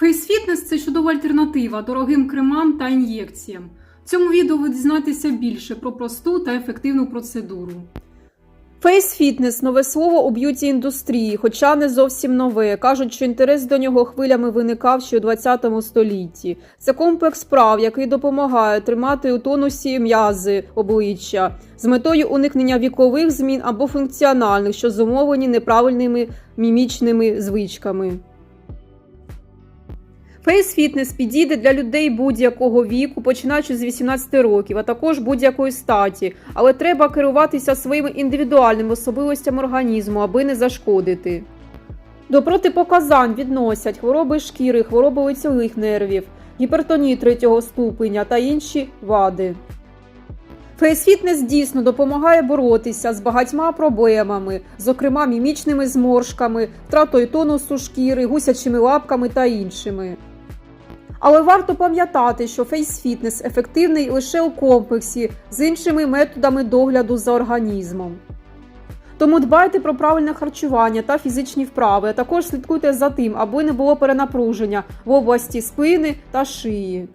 Фейсфітнес це чудова альтернатива дорогим кремам та ін'єкціям. В цьому відео ви дізнаєтеся більше про просту та ефективну процедуру. Фейс-фітнес – нове слово у б'юті-індустрії, хоча не зовсім нове. Кажуть, що інтерес до нього хвилями виникав ще у 20 столітті. Це комплекс справ, який допомагає тримати у тонусі м'язи обличчя з метою уникнення вікових змін або функціональних, що зумовлені неправильними мімічними звичками. Фейс-фітнес підійде для людей будь-якого віку, починаючи з 18 років, а також будь-якої статі, але треба керуватися своїми індивідуальними особливостями організму, аби не зашкодити. До протипоказань відносять хвороби шкіри, хвороби лицьових нервів, гіпертонію третього ступеня та інші вади. Фейсфітнес дійсно допомагає боротися з багатьма проблемами, зокрема мімічними зморшками, втратою тонусу шкіри, гусячими лапками та іншими. Але варто пам'ятати, що фейсфітнес ефективний лише у комплексі з іншими методами догляду за організмом. Тому дбайте про правильне харчування та фізичні вправи, а також слідкуйте за тим, аби не було перенапруження в області спини та шиї.